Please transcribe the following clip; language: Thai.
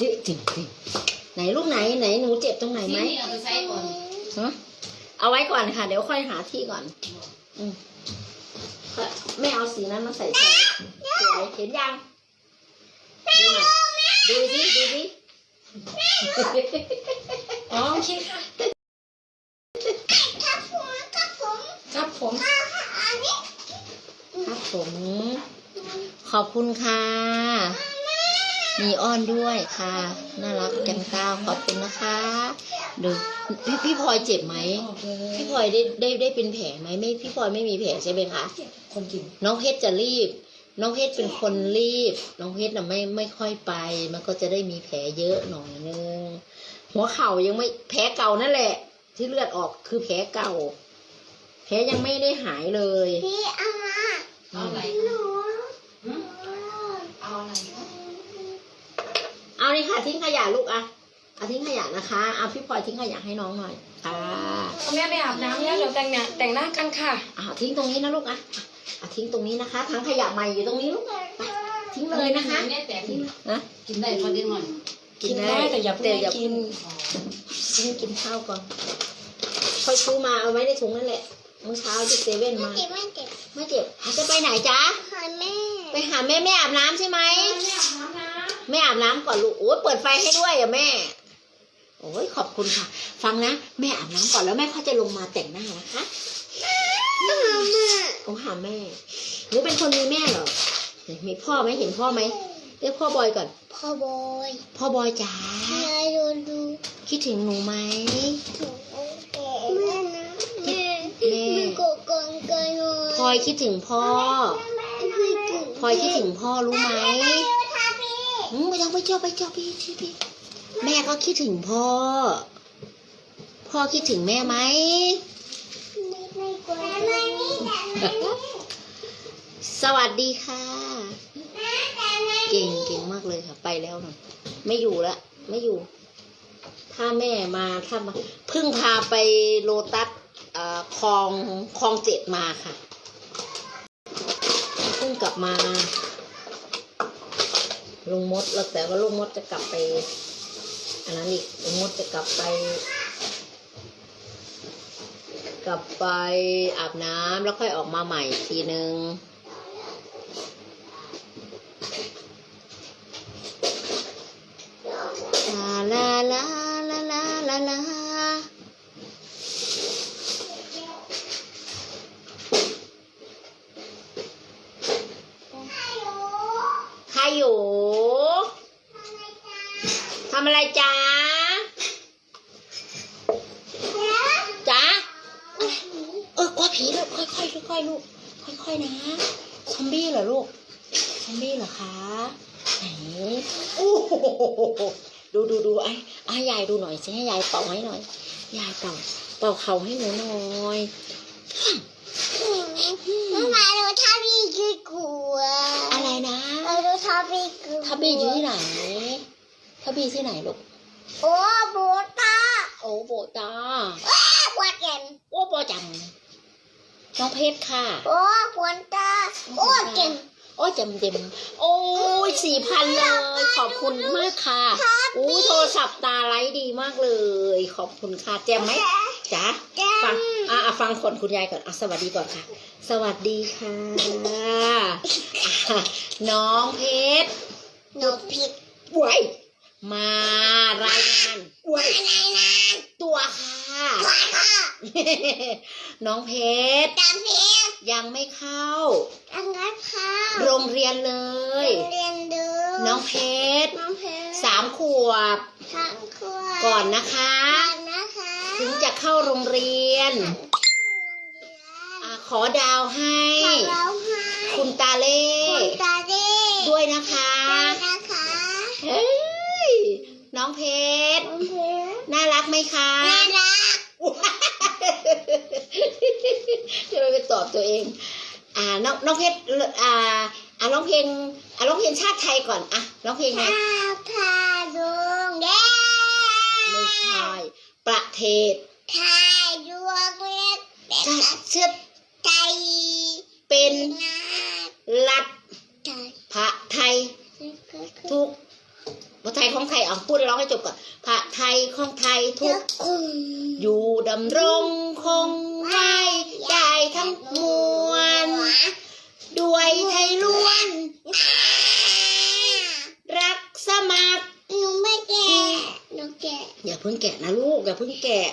จิจิจิไหนลูกไหนไหนหนูเจ็บตรงไหนไหมนี่เอาไปใส่ก่อนฮะเอาไว้ก่อนค่ะ เดี๋ยวค่อยหาที่ก่อน อืมไม่เอาสีนั้นมาใส่ใจสวยเห็นยัง ดูหน่อยดูสิดูสิอ๋อโอเคค่ะ ครับผมครับผม ครับผม อันนี้ ครับ ผม ขอบคุณค่ะ มีอ้อนด้วยค่ะ น่ารักแก้มก้าวขอบคุณนะคะดูพี่พี่พลอยเจ็บไหมออกเลยพี่พลอยได้ได้ได้เป็นแผลไหมไม่พี่พลอยไม่มีแผลใช่ไหมคะ คนกิน น้องเพชรจะรีบ น้องเพชรเป็นคนรีบ น้องเพชรน่ะไม่ไม่ค่อยไป มันก็จะได้มีแผลเยอะหน่อยนึง หัวเข่ายังไม่แผลเก่านั่นแหละ ที่เลือดออกคือแผลเก่า แผลยังไม่ได้หายเลย พี่เอามา เอาอะไรหนูหืมเอาอะไรคะเอานี่ค่ะทิ้งขยะลูกอะเอาทิ้งขยะนะคะ เอาพี่พลอยทิ้งขยะให้น้องหน่อยค่ะเอาแม่ไปอาบน้ำแล้วเดี๋ยวแต่งเนี่ยแต่งหน้ากันค่ะเอาทิ้งตรงนี้นะลูกอะเอาทิ้งตรงนี้นะคะทั้งขยะใหม่อยู่ตรงนี้ลูกไปทิ้งเลยนะคะเนี่ยแต่ทิ้งนะกินได้พอดีหน่อยกินได้แต่อย่าเพิ่งแต่ให้อย่ากินทิ้งกินข้าวก่อนค่อยซื้อมาเอาไว้ในถุงนั่นแหละเมื่อเช้าที่เซเว่นมาเจ็บ ไม่เจ็บไม่เจ็บจะไปไหนจ๊ะหาแม่ไปหาแม่แม่อาบน้ำใช่ไหมไม่อาบน้ำนะแม่อาบน้ำก่อนลูกโอ้ยเปิดไฟให้ด้วยอะแม่ โอ้ยขอบคุณค่ะ ฟังนะแม่อาบน้ำก่อนแล้วแม่เขาจะลงมาแต่งหน้านะคะหาแม่โอ้หาแม่หนูเป็นคนมีแม่เหรอมีพ่อไหมเห็นพ่อไหมเรียกพ่อบอยก่อน พ่อบอย พ่อบอยจ๋ายายดูดูคิดถึงหนูไหม ถูกแม่นะแม่ แม่ มันโกกองกันหน่อย พลอยคิดถึงพ่อพลอยคิดถึงพ่อรู้ไหมอืมไปยังไปเจอไปเจอพี่พี่พี่แม่ก็คิดถึงพ่อ พ่อคิดถึงแม่ไหมสวัสดีค่ะ เก่งเก่งมากเลยค่ะ ไปแล้วนะไม่อยู่ละไม่อยู่ ถ้าแม่มาถ้ามาเพิ่งพาไปโลตัสเอ่อคลองคลองเจ็ดมาค่ะึ่งกลับมาลุงมดแล้วแต่ว่าลุงมดจะกลับไปอันนั้นอีกลุงมดจะกลับไป กลับไปอาบน้ำแล้วค่อยออกมาใหม่อีกทีนึงลาลาลาลาลาลา นูทำอะไรจ๊ะจ๊ะเออกลัวผีแล้วค่อยๆค่อยๆลูกค่อยๆนะซอมบี้เหรอลูกซอมบี้เหรอคะไหนโอ้โหดูดูดูไอ้ไอ้ยายดูหน่อยสิให้ยายเป่าให้หน่อยยายเป่าเป่าเขาให้หนูหน่อย เมื่อวานเราทาพี่คือกลัวอะไรนะเราดูทาพี่คือทับบี้อยู่ที่ไหนทับบี้ที่ไหนลูก โอ้โบตาโอ้โบตาปวดแขนโอ้โบจังน้องเพชรค่ะ โอ้ปวดตาโอ้เก่งโอ้จำเต็มโอ้ยสี่พันเลย ขอบคุณมากค่ะโอ้โทรศัพท์ตาไลท์ดีมากเลย ขอบคุณค่ะแจมไหม จ๊ะแก้มฟังอะอะฟังคนคุณยายก่อนอะสวัสดีก่อนค่ะ สวัสดีค่ะอะน้องเพชรหนูผิดไว้มารายงานไว้อะไรนะตัวค่ะค่ะน้องเพชรตามพี่ยังไม่เข้าอังกัดค่ะโรงเรียนเลยเรียนดูน้องเพชรน้องเพชรสามขวบทางครัวก่อนนะคะก่อนนะคะ ถึงจะเข้าโรงเรียนอะขอดาวให้ขอร้องไห้คุณตาเล่คุณตาเด้ด้วยนะคะ ด้วยนะคะเฮ้ย น้องเพชรน้องเพชรน่ารักไหมคะ น่ารักจะไปตอบตัวเอง อ่า น้องน้องเพชร อ่า อ่าร้องเพลง อ่าร้องเพลงชาติไทยก่อน อะร้องเพลงไง ข้าพาดวงแดงไม่ใช่ ประเทศไทยดวงเล็กเป็นรัฐไทยเป็นรัฐพระไทยทุกพระไทยของไทยเอาพูดร้องให้จบก่อนพระไทยของไทยทุกอยู่ดำรงคงไว้ได้ทั้งมวลด้วยไทยล้วน พิ่งแกะนะลูกอย่าเพิ่งแกะ